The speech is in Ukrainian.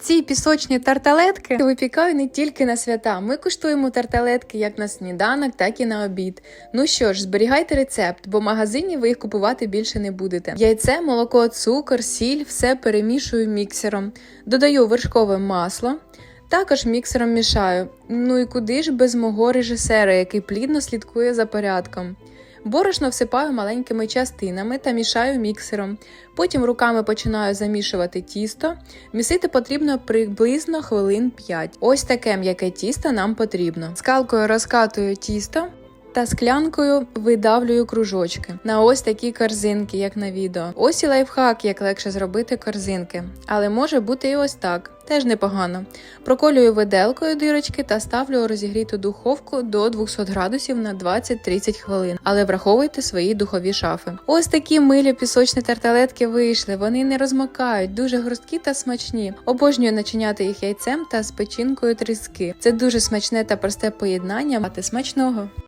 Ці пісочні тарталетки випікаю не тільки на свята. Ми куштуємо тарталетки як на сніданок, так і на обід. Ну що ж, зберігайте рецепт, бо в магазині ви їх купувати більше не будете. Яйце, молоко, цукор, сіль все перемішую міксером. Додаю вершкове масло. Також міксером мішаю. Ну і куди ж без мого режисера, який плідно слідкує за порядком. Борошно всипаю маленькими частинами та мішаю міксером. Потім руками починаю замішувати тісто. Місити потрібно приблизно хвилин 5. Ось таке м'яке тісто нам потрібно. Скалкою розкатую тісто. Та склянкою видавлюю кружочки на ось такі корзинки, як на відео. Ось і лайфхак, як легше зробити корзинки. Але може бути і ось так, теж непогано. Проколюю виделкою дирочки та ставлю розігріту духовку до 200 градусів на 20-30 хвилин. Але враховуйте свої духові шафи. Ось такі милі пісочні тарталетки вийшли. Вони не розмокають, дуже хрусткі та смачні. Обожнюю начиняти їх яйцем та з печінкою тріски. Це дуже смачне та просте поєднання. Мати смачного.